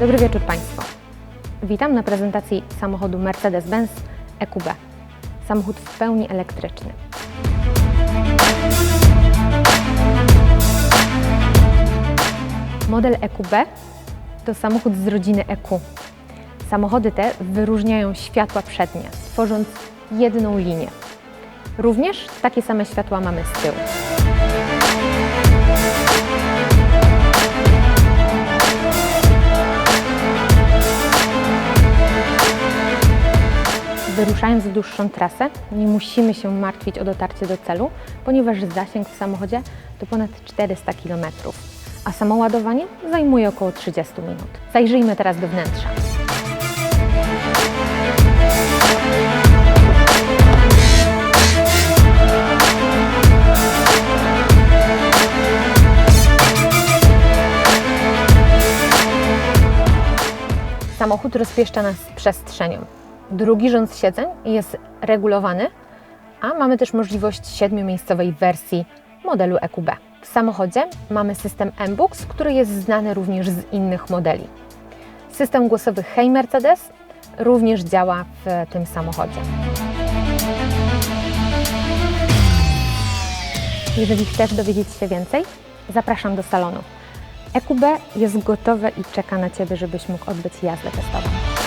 Dobry wieczór Państwu. Witam na prezentacji samochodu Mercedes-Benz EQB. Samochód w pełni elektryczny. Model EQB to samochód z rodziny EQ. Samochody te wyróżniają światła przednie, tworząc jedną linię. Również takie same światła mamy z tyłu. Wyruszając w dłuższą trasę, nie musimy się martwić o dotarcie do celu, ponieważ zasięg w samochodzie to ponad 400 km, a samo ładowanie zajmuje około 30 minut. Zajrzyjmy teraz do wnętrza. Samochód rozpieszcza nas przestrzenią. Drugi rząd siedzeń jest regulowany, a mamy też możliwość siedmiomiejscowej wersji modelu EQB. W samochodzie mamy system MBUX, który jest znany również z innych modeli. System głosowy Hey Mercedes również działa w tym samochodzie. Jeżeli chcesz dowiedzieć się więcej, zapraszam do salonu. EQB jest gotowe i czeka na Ciebie, żebyś mógł odbyć jazdę testową.